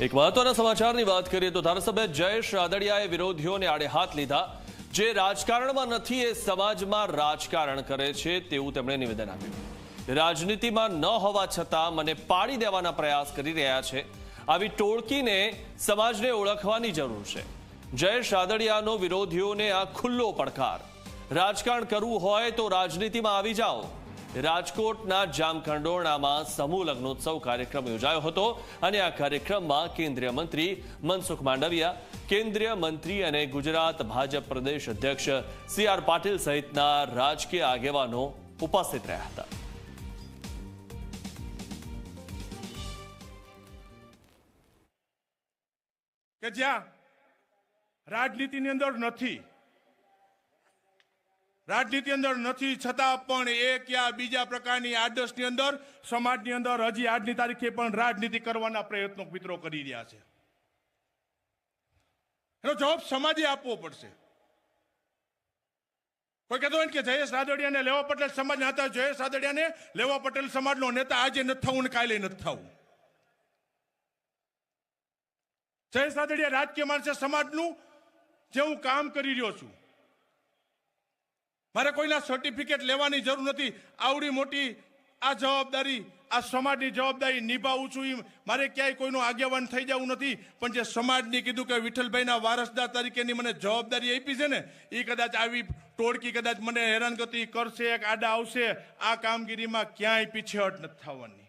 એક મહત્વના સમાચારની વાત કરીએ તો ધારાસભ્ય જયેશ રાદડિયાએ વિરોધીઓને આડે હાથ લીધા. જે રાજકારણમાં નથી એ સમાજમાં રાજકારણ કરે છે તેવું તેમણે નિવેદન આપ્યું. રાજનીતિમાં ન હોવા છતાં મને પાડી દેવાના પ્રયાસ કરી રહ્યા છે. આવી ટોળકીને સમાજને ઓળખવાની જરૂર છે. જયેશ રાદડિયાનો વિરોધીઓને આ ખુલ્લો પડકાર. રાજકારણ કરવું હોય તો રાજનીતિમાં આવી જાઓ. રાજકોટના જામખંડોરણામાં સમૂહ લગ્નોત્સવ કાર્યક્રમ યોજાયો હતો અને આ કાર્યક્રમમાં કેન્દ્રીય મંત્રી મનસુખ માંડવિયા, કેન્દ્રીય મંત્રી અને ગુજરાત ભાજપ પ્રદેશ અધ્યક્ષ સી આર પાટીલ સહિતના રાજકીય આગેવાનો ઉપસ્થિત રહ્યા હતા. કે જ્યાં રાજનીતિની અંદર નથી રાજનીતિ અંદર નથી, છતાં પણ એક યા બીજા પ્રકારની આદર્શની અંદર, સમાજની અંદર હજી આજની તારીખે પણ રાજનીતિ કરવાના પ્રયત્નો મિત્રો કરી રહ્યા છે. એનો જવાબ સમાજે આપવો પડશે. કોઈ કહેતો હોય કે જયેશ રાદડિયાને લેવા પટેલ સમાજના હતા, જયેશ રાદડિયાને લેવા પટેલ સમાજનો નેતા આજે નથી થવું ને કાલે નથી થવું. જયેશ રાદડિયા રાજકીય માણસે સમાજનું જે હું કામ કરી રહ્યો છું. મારે કોઈના સર્ટિફિકેટ લેવાની જરૂર નથી. આવડી મોટી આ જવાબદારી, આ સમાજની જવાબદારી નિભાવું છું એ મારે ક્યાંય કોઈનું આગેવાન થઈ જવું નથી. પણ જે સમાજની કીધું કે વિઠ્ઠલભાઈના વારસદાર તરીકેની મને જવાબદારી આપી છે ને એ કદાચ આવી ટોળકી કદાચ મને હેરાનગતિ કરશે કે આડા આવશે, આ કામગીરીમાં ક્યાંય પીછેહટ નથી થવાની.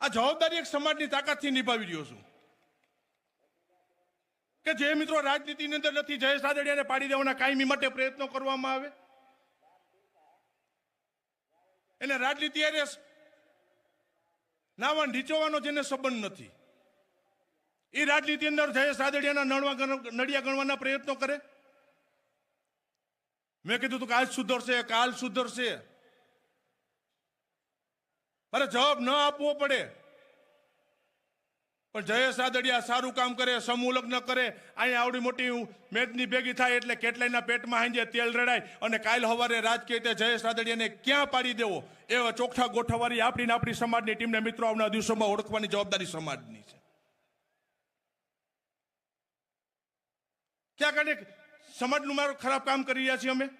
આ જવાબદારી એક સમાજની તાકાતથી નિભાવી રહ્યો છું. કે જે મિત્રો રાજનીતિની અંદર નથી, જયેશ રાદડિયાને પાડી દેવાના કાયમી માટે પ્રયત્નો કરવામાં આવે? એને રાજનીતિ અરે નાવા નીચોવાનો જેને સંબંધ નથી. એ રાજનીતિ અંદર જયેશ રાદડિયાના ગણ- નડિયા ગણવાના પ્રયત્નો કરે? મેં કીધું કે આજ સુધરશે, કાલ સુધરશે. મારે જવાબ ન આપવો પડે. પણ જયેશ રાદડિયા સારું કામ કરે, સમૂહ લગ્ન કરે અહીંયા આવડી મોટી મેદની ભેગી થાય એટલે કેટલાયના પેટમાં હાંજે તેલ રડાય અને કાલ હવારે રાજકીય રીતે જયેશ રાદડિયાને ક્યાં પાડી દેવો? એવા ચોખ્ઠા ગોઠવવાની આપણીને આપણી સમાજની ટીમને મિત્રો આવનાર દિવસોમાં ઓળખવાની જવાબદારી સમાજની છે. ક્યાં કારણે સમાજનું મારું ખરાબ કામ કરી રહ્યા છીએ અમે?